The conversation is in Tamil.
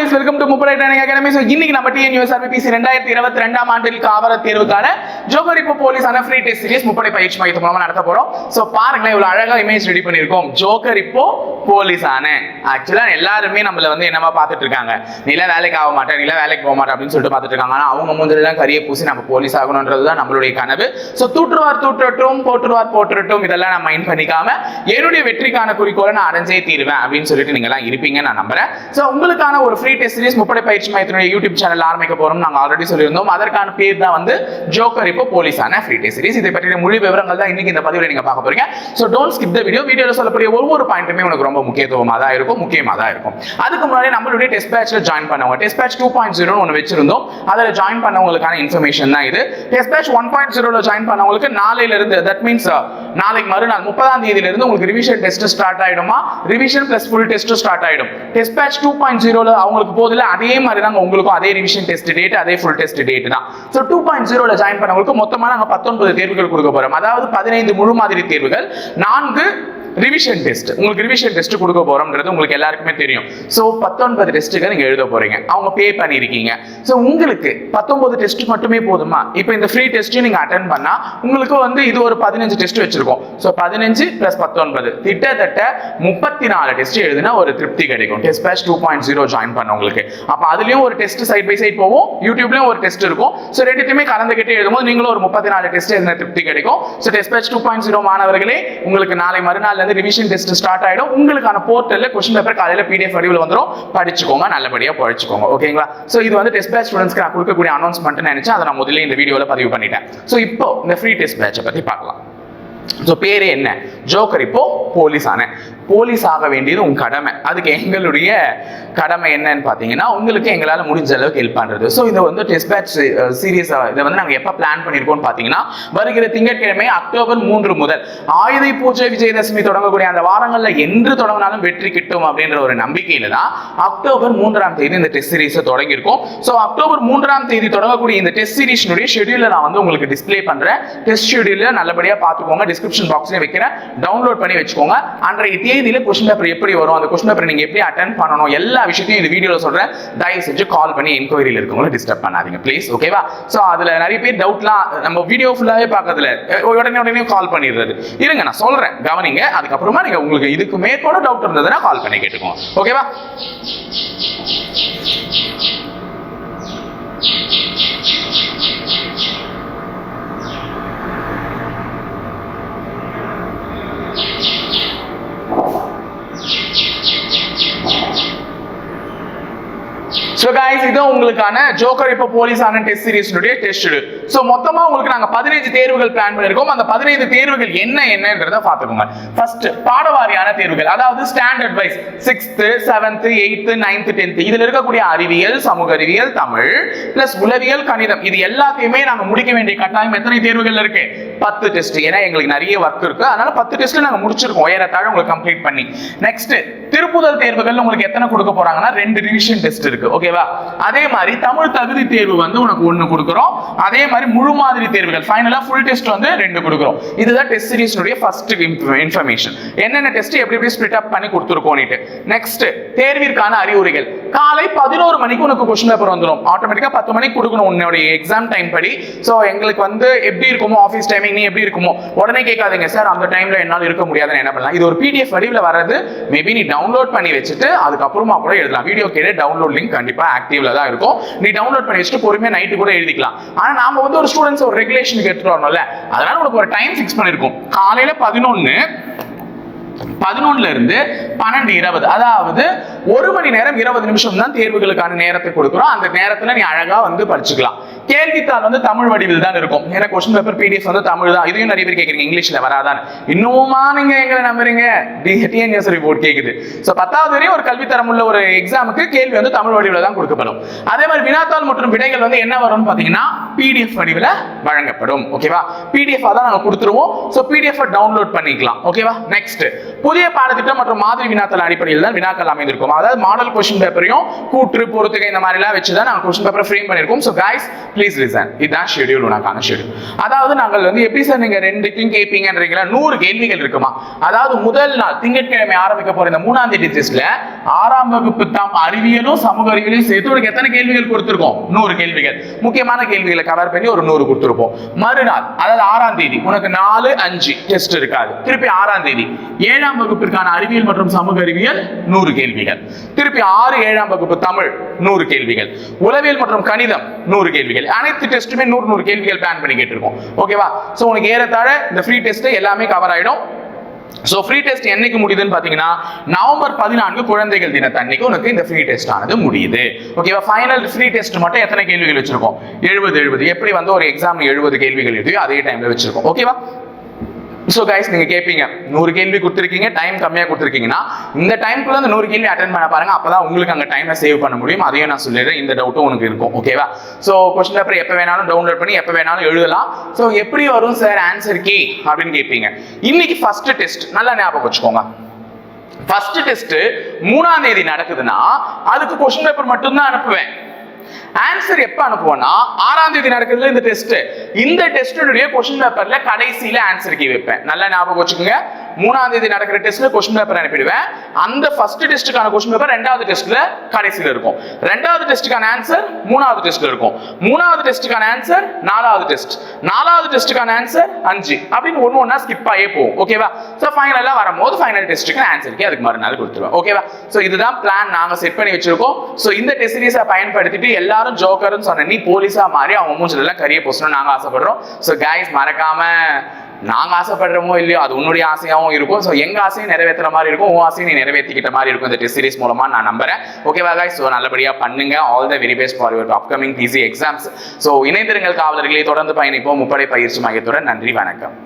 போலீஸ் வெல்கம் டு முப்படை ட்ரைனிங் அகாடமி ஸோ இன்னைக்கு நம்ம டிஎன் யூஎஸ்ஆர்பிசி ரெண்டாயிரத்தி இருபத்தி ரெண்டாம் ஆண்டில் காவல தேர்வுக்கான ஜோகரிப்பு போலீஸான ஃப்ரீ டெஸ்ட் சீரிஸ் முப்படை பயிற்சி மையத்து மூலமாக நடத்த போகிறோம் ஸோ பாருங்களேன் இவ்வளோ அழகாக இமேஜ் ரெடி பண்ணியிருக்கோம். ஜோக்கர் இப்போ போலீஸான ஆக்சுவலாக எல்லாருமே நம்மள வந்து என்னமா பார்த்துட்டு இருக்காங்க? நீல வேலைக்கு ஆக மாட்டேன் நீல வேலைக்கு போக மாட்டேன் அப்படின்னு சொல்லிட்டு பார்த்துட்டு இருக்காங்க. ஆனா அவங்க மூஞ்சிலாம் கரிய பூசி நம்ம போலீஸ் ஆகணுன்றது தான் நம்மளுடைய கனவு. ஸோ தூற்றுவார் தூற்றட்டும் போற்றுவார் போற்றட்டும் இதெல்லாம் நான் மைண்ட் பண்ணிக்காம என்னுடைய வெற்றிக்கான குறிக்கோளை நான் அடைஞ்சே தீருவேன் அப்படின்னு சொல்லிட்டு நீங்க இருப்பீங்க நான் நம்புறேன். ஸோ உங்களுக்கான ஒரு ஃப்ரீ டெஸ்ட் சீரிஸ் முப்படை பயிற்சி மையத்தினுடைய யூடியூப் சேனல் ஆரம்பிக்க போறோம் நாங்க ஆல்ரெடி சொல்லியிருந்தோம். அதற்கான பேர் தான் வந்து ஜோக்கர் இப்போ போலீஸான ஃப்ரீ டெஸ்ட் சீரிஸ் இதை பற்றிய முழு விவரங்கள் தான் இன்னைக்கு இந்த பதிவில் நீங்க பார்க்க போறீங்க. So don't skip the video வீடியோல சொல்லக்கூடிய ஒவ்வொரு பாயிண்ட்டுமே உனக்கு ரொம்ப முக்கியத்துவமாக தான் இருக்கும் முக்கியமாக தான் இருக்கும். அதுக்கு முன்னாடி நம்மளுடைய டெஸ்ட் பேட்ச்ல ஜாயின் பண்ணவங்க test batch two point zero ஒன்று வச்சிருந்தோம். அதில் ஜாயின் பண்ணவங்களுக்கான இன்ஃபர்மேஷன் தான் இது. டெஸ்ட் பேட்ச் ஒன் பாயிண்ட் ஜீரோல ஜாயின் பண்ணவங்களுக்கு நாளையில இருந்து தட் மீன்ஸ் uh, நாளைக்கு மறுநாள் முப்பதாம் தேதியில இருந்து உங்களுக்கு ரிவிஷன் டெஸ்ட் ஸ்டார்ட் ஆயிடுமா? Revision plus full test start ஆயிடும். டெஸ்ட் பேட்ச் டூ பாயிண்ட் ஜீரோல அவங்க அவங்களுக்கு போதில்ல அதே மாதிரி தான் உங்களுக்கும் அதே ரிவிஷன் டெஸ்ட் டேட் அதே ஃபுல் டெஸ்ட் டேட் தான். ஸோ டூ பாயிண்ட் ஜீரோல ஜாயின் பண்ணவங்களுக்கு மொத்தமாக நாங்கள் பத்தொன்பது தேர்வுகள் கொடுக்க போறோம். அதாவது பதினைந்து முழு மாதிரி தேர்வுகள் நான்கு ரிவிஷன் டெஸ்ட் உங்களுக்கு ரிவிஷன் டெஸ்ட் கொடுக்க போறோம்ன்றது உங்களுக்கு எல்லாருக்குமே தெரியும். ஸோ பத்தொன்பது டெஸ்ட்டுக்கு நீங்க எழுத போறீங்க. அவங்க பே பண்ணியிருக்கீங்க ஸோ உங்களுக்கு பத்தொன்பது டெஸ்ட் மட்டுமே போதுமா? இப்போ இந்த ஃப்ரீ டெஸ்ட்டையும் நீங்க அட்டன் பண்ணா உங்களுக்கு வந்து இது ஒரு பதினஞ்சு டெஸ்ட் வச்சிருக்கோம். ஸோ பதினஞ்சு பிளஸ் பத்தொன்பது. கிட்டத்தட்ட முப்பத்தி நாலு டெஸ்ட் எழுதுனா ஒரு திருப்தி கிடைக்கும். Test batch two point zero join பண்ண உங்களுக்கு. அப்போ அதுலயும் ஒரு டெஸ்ட் சைட் பை சைட் போகும். யூடியூப்லயும் ஒரு டெஸ்ட் இருக்கும். ஸோ ரெண்டுத்தையுமே கலந்துக்கிட்டே எழுதும்போது நீங்களும் ஒரு முப்பத்தி நாலு டெஸ்ட் எழுதின திருப்தி கிடைக்கும். So test batch two point zero மாணவர்களே உங்களுக்கு நாளை மறுநாள்ல அதாவது ரிவிஷன் டெஸ்ட் ஸ்டார்ட் ஆயிடும். உங்களுக்கான போர்ட்டலில் கொஸ்டின் பேப்பர் காலையில் பிடிஎஃப் வடிவில் வந்துடும் படிச்சுக்கோங்க நல்லபடியாக படிச்சுக்கோங்க ஓகேங்களா? ஸோ இது வந்து டெஸ்ட் பேட்ச் ஸ்டூடெண்ட்ஸ்க்கு நான் கொடுக்கக்கூடிய அனௌன்ஸ்மெண்ட்னு நினைச்சேன். அதை நான் முதல்ல இந்த வீடியோவில் பதிவு பண்ணிட்டேன். ஸோ இப்போ இந்த ஃப்ரீ டெஸ்ட் பேட்சை பத்தி பார்க்கலாம். ஸோ பேரே என்ன? ஜோக்கர் இப்போ போலீஸ் ஆனேன் போலீஸ் ஆக வேண்டியது உங்க கடமை. அதுக்கு எங்களுடைய கடமை என்னன்னு பார்த்தீங்கன்னா உங்களுக்கு எங்களால் முடிஞ்ச அளவுக்கு ஹெல்ப் பண்ணுறது ஸோ இதை வந்து டெஸ்ட் பேட்ச் சீரியஸ் இதை வந்து நாங்கள் எப்போ பிளான் பண்ணியிருக்கோம்னு பார்த்தீங்கன்னா வருகிற திங்கட்கிழமை அக்டோபர் மூன்று முதல் ஆயுத பூஜை விஜயதசமி தொடங்கக்கூடிய அந்த வாரங்களில் என்று தொடங்கினாலும் வெற்றி கிட்டும் அப்படின்ற ஒரு நம்பிக்கையில தான் அக்டோபர் மூன்றாம் தேதி இந்த டெஸ்ட் சீரீஸை தொடங்கியிருக்கோம். ஸோ அக்டோபர் மூன்றாம் தேதி தொடங்கக்கூடிய இந்த டெஸ்ட் சீரிஸ்னுடைய ஷெடியூலை நான் வந்து உங்களுக்கு டிஸ்ப்ளே பண்ணுறேன் டெஸ்ட் ஷெடியூலில் நல்லபடியாக பார்த்துக்கோங்க. டிஸ்கிரிப்ஷன் பாக்ஸ்லேயே வைக்கிறேன். டவுன்லோட் பண்ணி வச்சுக்கோங்க. அன்றைய தேதியில கொஸ்டின் பேப்பர் எப்படி வரும்? அந்த கொஸ்டின் பேப்பர் நீங்க எப்படி அட்டன் பண்ணணும்? எல்லா விஷயத்தையும் இந்த வீடியோவில் சொல்றேன். தயவு செஞ்சு கால் பண்ணி என்கொயரியில் இருக்கவங்களை டிஸ்டர்ப் பண்ணாதீங்க ப்ளீஸ் ஓகேவா ஸோ அதுல நிறைய பேர் டவுட்லாம் நம்ம வீடியோ ஃபுல்லாவே பார்க்கறதுல உடனே உடனே கால் பண்ணிடுறது. இருங்க நான் சொல்றேன் கவனிங்க. அதுக்கப்புறமா நீங்க உங்களுக்கு இதுக்கு மேற்கோட டவுட் இருந்ததுன்னா கால் பண்ணி கேட்டுக்கோங்க ஓகேவா ஸோ கைஸ் இது உங்களுக்கான ஜோக்கர் இப்போ போலீஸான டெஸ்ட் சீரிஸ்னுடைய டெஸ்ட் ஸோ மொத்தமா உங்களுக்கு நாங்க பதினைஞ்சு தேர்வுகள் பிளான் பண்ணிருக்கோம். அந்த பதினைந்து தேர்வுகள் என்ன என்னன்றத பார்த்துக்கோங்க. ஃபர்ஸ்ட் பாடவாரியான தேர்வுகள். அதாவது standard wise sixth seventh eighth ninth tenth இதுல இருக்கக்கூடிய அறிவியல் சமூக அறிவியல் தமிழ் பிளஸ் உளவியல் கணிதம். இது எல்லாத்தையுமே நாங்க முடிக்க வேண்டிய கட்டாயம் எத்தனை தேர்வுகள் இருக்கு? பத்து டெஸ்ட் ஏன்னா எங்களுக்கு நிறைய ஒர்க் இருக்கு. அதனால பத்து டெஸ்ட் நாங்க முடிச்சிருக்கோம். ஏறத்தாழ உங்களுக்கு கம்ப்ளீட் பண்ணி. நெக்ஸ்ட் திருப்புதல் தேர்வுகள் உங்களுக்கு எத்தனை கொடுக்க போறாங்கன்னா ரெண்டு ரிவிஷன் டெஸ்ட் இருக்கு. ஓகேவா அதே மாதிரி தமிழ் தகுதி தேர்வு வந்து உனக்கு ஒன்று கொடுக்குறோம். அதே மாதிரி முழு மாதிரி தேர்வுகள். ஃபைனலா ஃபுல் டெஸ்ட் வந்து ரெண்டு கொடுக்குறோம். இதுதான் டெஸ்ட் சீரிஸ்னுடைய ஃபர்ஸ்ட் இன்ஃபர்மேஷன் என்னென்ன டெஸ்ட் எப்படி எப்படி ஸ்பிளிட் அப் பண்ணி கொடுத்துருக்கோம் நெக்ஸ்ட் தேர்விற்கான அறிவுரைகள் காலை பதினோரு மணிக்கு உனக்கு கொஸ்டின் பேப்பர் வந்துடும் ஆட்டோமேட்டிக்காக பத்து மணிக்கு கொடுக்கணும் உன்னுடைய எக்ஸாம் டைம் படி. ஸோ எங்களுக்கு வந்து எப்படி இருக்குமோ ஆஃபீஸ் டைமிங் நீ எப்படி இருக்குமோ உடனே கேட்காதீங்க. சார் அந்த டைம்ல என்னால் இருக்க முடியாதுன்னு என்ன பண்ணலாம்? இது ஒரு பிடிஎஃப் வடிவில் வர்றது. மேபி நீ டவுன்லோட் பண்ணி வச்சுட்டு அதுக்கப்புறமா கூட எழுதலாம். வீடியோ கேட்டு டவுன்லோட் லிங்க் கண்டிப்பாக ஆக்டிவ்ல தான் இருக்கும். நீ டவுன்லோட் பண்ணி வச்சுட்டு பொறுமையாக நைட்டு கூட எழுதிக்கலாம். ஆனால் நாம வந்து ஒரு ஸ்டூடெண்ட்ஸ் ஒரு ரெகுலேஷனுக்கு எடுத்துட்டு வரணும்ல. அதனால உனக்கு ஒரு டைம் ஃபிக்ஸ் பண்ணிருக்கோம். காலையில பதினொன்னு பதினொன்னுல இருந்து பன்னெண்டு இருபது. அதாவது ஒரு மணி நேரம் இருபது நிமிஷம் தான் தேர்வுகளுக்கான நேரத்தை கொடுக்குறோம். அந்த நேரத்துல நீ அழகா வந்து படிச்சுக்கலாம். கேள்வித்தாள் வந்து தமிழ் வடிவில் தான் இருக்கும். ஏன்னா கொஸ்டின் பேப்பர் பிடிஎஃப் வந்து தமிழ் தான். இதையும் நிறைய பேர் கேட்குறீங்க. இங்கிலீஷ்ல வராதான் இன்னுமா நீங்க எங்களை நம்புறீங்க. டிஎன்எஸ் ரிப்போர்ட் கேக்குது. ஸோ பத்தாவது வரையும் ஒரு கல்வித்தரம் உள்ள ஒரு எக்ஸாமுக்கு கேள்வி வந்து தமிழ் வடிவில் தான் கொடுக்கப்படும். அதே மாதிரி வினாத்தாள் மற்றும் விடைகள் வந்து என்ன வரும்னு பாத்தீங்கன்னா பிடிஎஃப் வடிவில் வழங்கப்படும். ஓகேவா பிடிஎஃப் தான் நாங்க கொடுத்துருவோம். ஸோ பிடிஎஃப் டவுன்லோட் பண்ணிக்கலாம். ஓகேவா நெக்ஸ்ட் புதிய பாடத்திட்டம் மற்றும் மாதிரி வினாத்தல் அடிப்படையில் தான் வினாக்கள் அமைந்திருக்கும். அதாவது மாடல் கொஸ்டின் பேப்பரையும் கூற்று பொறுத்துகை இந்த மாதிரி எல்லாம் வச்சு தான் நாங்கள் கொஸ்டின் பேப்பரை ஃப்ரேம் பண்ணிருக்கோம் ஸோ கைஸ் ப்ளீஸ் லிசன் இதுதான் ஷெடியூல் உனக்கான ஷெடியூல் அதாவது நாங்கள் வந்து எப்படி சார் நீங்க ரெண்டுத்தையும் கேட்பீங்கன்றீங்களா நூறு கேள்விகள் இருக்குமா? அதாவது முதல் நாள் திங்கட்கிழமை ஆரம்பிக்க போற இந்த மூணாம் தேதி டெஸ்ட்ல ஆறாம் வகுப்பு தாம் அறிவியலும் சமூக அறிவியலையும் சேர்த்து உனக்கு எத்தனை கேள்விகள் கொடுத்துருக்கோம்? நூறு கேள்விகள். முக்கியமான கேள்விகளை கவர் பண்ணி ஒரு நூறு கொடுத்துருப்போம். மறுநாள் அதாவது ஆறாம் தேதி உனக்கு நாலு அஞ்சு டெஸ்ட் இருக்காது. திருப்பி ஆறாம் தேதி. ஏழாம் வகுப்பிற்கான அறிவியல் மற்றும் சமூக அறிவியல் நூறு கேள்விகள். திருப்பி ஆறு ஏழாம் வகுப்பு தமிழ் நூறு கேள்விகள். உளவியல் மற்றும் கணிதம் நூறு கேள்விகள். அனைத்து டெஸ்ட்டுமே நூறு நூறு கேள்விகள் பிளான் பண்ணி கேட்டிருக்கோம். ஓகேவா ஸோ உனக்கு ஏறத்தாழ இந்த ஃப்ரீ டெஸ்ட் எல்லாமே கவர் ஆயிடும். ஸோ ஃப்ரீ டெஸ்ட் என்னைக்கு முடியுதுன்னு பார்த்தீங்கன்னா நவம்பர் பதினான்கு குழந்தைகள் தினத்தன்னைக்கு உனக்கு இந்த ஃப்ரீ டெஸ்ட் ஆனது முடியுது. ஓகேவா ஃபைனல் ஃப்ரீ டெஸ்ட் மட்டும் எத்தனை கேள்விகள் வச்சிருக்கோம்? எழுபது எழுபது. எப்படி வந்து ஒரு எக்ஸாம் எழுபது கேள்விகள் எழுதியோ அதே டைம்ல வச்சிருக்கோம். ஓகேவா ஸோ கைஸ் நீங்கள் கேட்பீங்க நூறு கேள்வி கொடுத்துருக்கீங்க டைம் கம்மியாக கொடுத்துருக்கீங்கன்னா இந்த டைம்குள்ள அந்த நூறு கேள்வி அட்டன் பண்ண பாருங்க. அப்பதான் உங்களுக்கு அங்கே டைமை சேவ் பண்ண முடியும். அதையும் நான் சொல்லிடுறேன். இந்த டவுட்டும் உனக்கு இருக்கும். ஓகேவா ஸோ கொஸ்டின் பேப்பர் எப்போ வேணாலும் டவுன்லோட் பண்ணி எப்போ வேணாலும் எழுதலாம். ஸோ எப்படி வரும் சார் ஆன்சர் கீ அப்படின்னு கேட்பீங்க இன்னைக்கு ஃபர்ஸ்ட் டெஸ்ட் நல்லா ஞாபகம் வச்சுக்கோங்க. ஃபர்ஸ்ட் டெஸ்ட் மூணாம் தேதி நடக்குதுன்னா அதுக்கு கொஸ்டின் பேப்பர் மட்டும்தான் அனுப்புவேன். ஆன்சர் எப்போ அனுப்புவோம்னா ஆறாம் தேதி நடக்கிறது இந்த டெஸ்ட் இந்த டெஸ்டுடைய கொஸ்டின் பேப்பர்ல கடைசியில ஆன்சர் கீ வைப்பேன். நல்லா ஞாபகம் வச்சுக்கோங்க. மூணாம் தேதி நடக்கிற டெஸ்ட்ல கொஸ்டின் பேப்பர் அனுப்பிடுவேன். அந்த ஃபர்ஸ்ட் டெஸ்ட்டுக்கான கொஸ்டின் பேப்பர் ரெண்டாவது டெஸ்ட்ல கடைசியில இருக்கும். ரெண்டாவது டெஸ்ட்டுக்கான ஆன்சர் மூணாவது டெஸ்ட்ல இருக்கும். மூணாவது டெஸ்ட்டுக்கான ஆன்சர் நாலாவது டெஸ்ட் நாலாவது டெஸ்ட்டுக்கான ஆன்சர் அஞ்சு. அப்படின்னு ஒன்று ஒன்றா ஸ்கிப் ஆகியே போகும். ஓகேவா ஸோ ஃபைனலாக வரும்போது ஃபைனல் டெஸ்ட்டுக்கு ஆன்சருக்கு அதுக்கு மறுநாள் கொடுத்துருவேன். ஓகேவா ஸோ இதுதான் பிளான் நாங்கள் செட் பண்ணி வச்சிருக்கோம். ஸோ இந்த டெஸ்ட் சீரிஸை பயன்படுத்திட்டு எல்லாரும் ஜோக்கர்னு சொன்ன நீ போலீஸா மாறி அவங்க மூஞ்சில எல்லாம் கரிய பூசணும்னு நாங்கள் ஆசைப்படுறோம். ஸோ கைஸ் மறக்காம நாங்க ஆசைப்படுறோமோ இல்லையோ அது உன்னுடைய ஆசையாகவும் இருக்கும். ஸோ எங்க ஆசையும் நிறைவேற்றுற மாதிரி இருக்கும். உன் ஆசையும் நீ நிறைவேற்றிக்கிட்ட மாதிரி இருக்கும். இந்த டெஸ்ட் சீரிஸ் மூலமா நான் நம்புறேன். ஓகேவா guys? ஸோ நல்லபடியா பண்ணுங்க. All the very best for your upcoming PC exams so இணைந்திருங்கள் காவலர்களை. தொடர்ந்து பயணிப்போம். முப்படை பயிற்சி மையத்துடன் நன்றி வணக்கம்.